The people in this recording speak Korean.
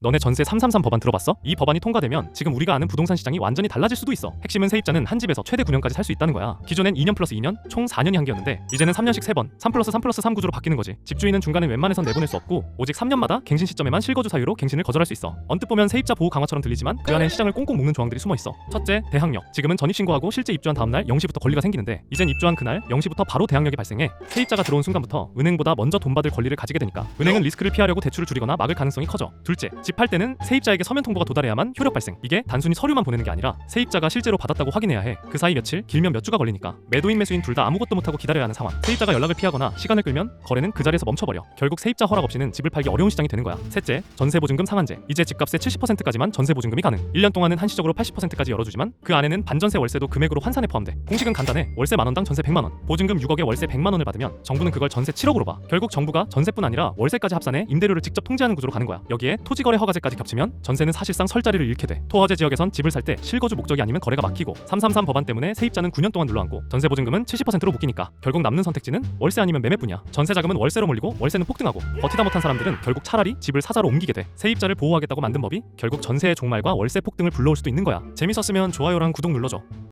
너네 전세 333 법안 들어봤어? 이 법안이 통과되면 지금 우리가 아는 부동산 시장이 완전히 달라질 수도 있어. 핵심은 세입자는 한 집에서 최대 9년까지 살 수 있다는 거야. 기존엔 2년 플러스 2년, 총 4년이 한계였는데 이제는 3년씩 3번, 3 플러스 3 플러스 3 구조로 바뀌는 거지. 집주인은 중간에 웬만해선 내보낼 수 없고 오직 3년마다 갱신 시점에만 실거주 사유로 갱신을 거절할 수 있어. 언뜻 보면 세입자 보호 강화처럼 들리지만 그 안엔 시장을 꽁꽁 묶는 조항들이 숨어 있어. 첫째, 대항력. 지금은 전입 신고하고 실제 입주한 다음 날 0시부터 권리가 생기는데 이젠 입주한 그날 0시부터 바로 대항력이 발생해 세입자가 들어온 순간부터 은행보다 먼저 돈 받을 권리를 가지게 되니까 은행은 리스크를 피하려고 대출을 줄이거나 막을 가능성이 커져. 둘째, 집팔 때는 세입자에게 서면 통보가 도달해야만 효력 발생. 이게 단순히 서류만 보내는 게 아니라 세입자가 실제로 받았다고 확인해야 해. 그 사이 며칠, 길면 몇 주가 걸리니까 매도인 매수인 둘 다 아무것도 못하고 기다려야 하는 상황. 세입자가 연락을 피하거나 시간을 끌면 거래는 그 자리에서 멈춰버려. 결국 세입자 허락 없이는 집을 팔기 어려운 시장이 되는 거야. 셋째, 전세 보증금 상한제. 이제 집값의 70%까지만 전세 보증금이 가능. 1년 동안은 한시적으로 80%까지 열어주지만 그 안에는 반전세 월세도 금액으로 환산에 포함돼. 공식은 간단해. 월세 만 원당 전세 100만 원. 보증금 6억에 월세 100만 원을 받으면 정부는 그걸 전세 7억으로 봐. 결국 정부가 전세뿐 아니라 월세까지 합산해 임대료를 직접 통제하는 구조로 가는 거야. 여기에 토지 거래 허가제까지 겹치면 전세는 사실상 설 자리를 잃게 돼. 토허제 지역에선 집을 살 때 실거주 목적이 아니면 거래가 막히고 333 법안 때문에 세입자는 9년 동안 눌러앉고 전세 보증금은 70%로 묶이니까 결국 남는 선택지는 월세 아니면 매매뿐이야. 전세 자금은 월세로 몰리고 월세는 폭등하고 버티다 못한 사람들은 결국 차라리 집을 사자로 옮기게 돼. 세입자를 보호하겠다고 만든 법이 결국 전세의 종말과 월세 폭등을 불러올 수도 있는 거야. 재밌었으면 좋아요랑 구독 눌러줘.